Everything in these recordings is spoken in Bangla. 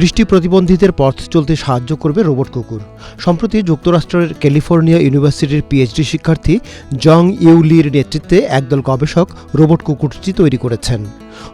দৃষ্টি প্রতিবন্ধীদের পথ চলতে সাহায্য করবে রোবট কুকুর। সম্প্রতি যুক্তরাষ্ট্রের ক্যালিফোর্নিয়া ইউনিভার্সিটির পিএইচডি শিক্ষার্থী জং ইউলির নেতৃত্বে একদল গবেষক রোবট কুকুরটি তৈরি করেছেন।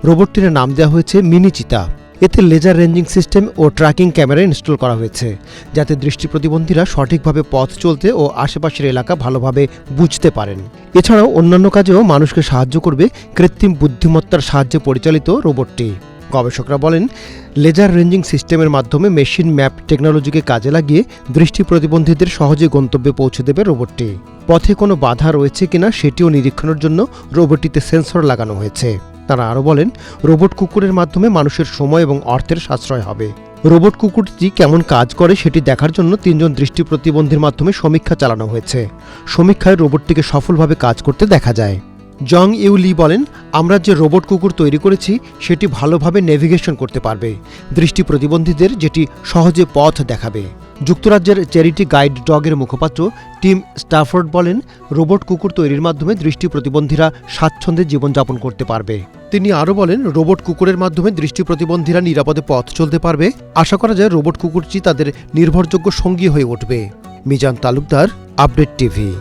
রোবটটির নাম দেওয়া হয়েছে মিনি চিতা। এতে লেজার রেঞ্জিং সিস্টেম ও ট্র্যাকিং ক্যামেরা ইনস্টল করা হয়েছে, যাতে দৃষ্টি প্রতিবন্ধীরা সঠিকভাবে পথ চলতে ও আশেপাশের এলাকা ভালোভাবে বুঝতে পারেন। এছাড়াও অন্যান্য কাজেও মানুষকে সাহায্য করবে কৃত্রিম বুদ্ধিমত্তার সাহায্যে পরিচালিত রোবটটি। গবেষকরা বলেন, লেজার রেঞ্জিং সিস্টেমের মাধ্যমে মেশিন ম্যাপ টেকনোলজিকে কাজে লাগিয়ে দৃষ্টি প্রতিবন্ধীদের সহজে গন্তব্যে পৌঁছে দেবে রোবটটি। পথে কোনো বাধা রয়েছে কিনা সেটিও নিরীক্ষণের জন্য রোবটটিতে সেন্সর লাগানো হয়েছে। তারা আরও বলেন, রোবট কুকুরের মাধ্যমে মানুষের সময় এবং অর্থের সাশ্রয় হবে। রোবট কুকুরটি কেমন কাজ করে সেটি দেখার জন্য তিনজন দৃষ্টি প্রতিবন্ধীর মাধ্যমে সমীক্ষা চালানো হয়েছে। সমীক্ষায় রোবটটিকে সফলভাবে কাজ করতে দেখা যায়। জং ইউলি বলেন, আমরা যে রোবট কুকুর তৈরি করেছি, সেটি ভালোভাবে নেভিগেশন করতে পারবে। দৃষ্টি প্রতিবন্ধীদের যেটি সহজে পথ দেখাবে। যুক্তরাজ্যের চ্যারিটি গাইড ডগের মুখপাত্র টিম স্টাফোর্ড বলেন, রোবট কুকুর তৈরির মাধ্যমে দৃষ্টি প্রতিবন্ধীরা স্বাচ্ছন্দ্যে জীবনযাপন করতে পারবে। তিনি আরও বলেন, রোবট কুকুরের মাধ্যমে দৃষ্টি প্রতিবন্ধীরা নিরাপদে পথ চলতে পারবে। আশা করা যায় রোবট কুকুরটি তাদের নির্ভরযোগ্য সঙ্গী হয়ে উঠবে। Mizan Talukdar, update TV.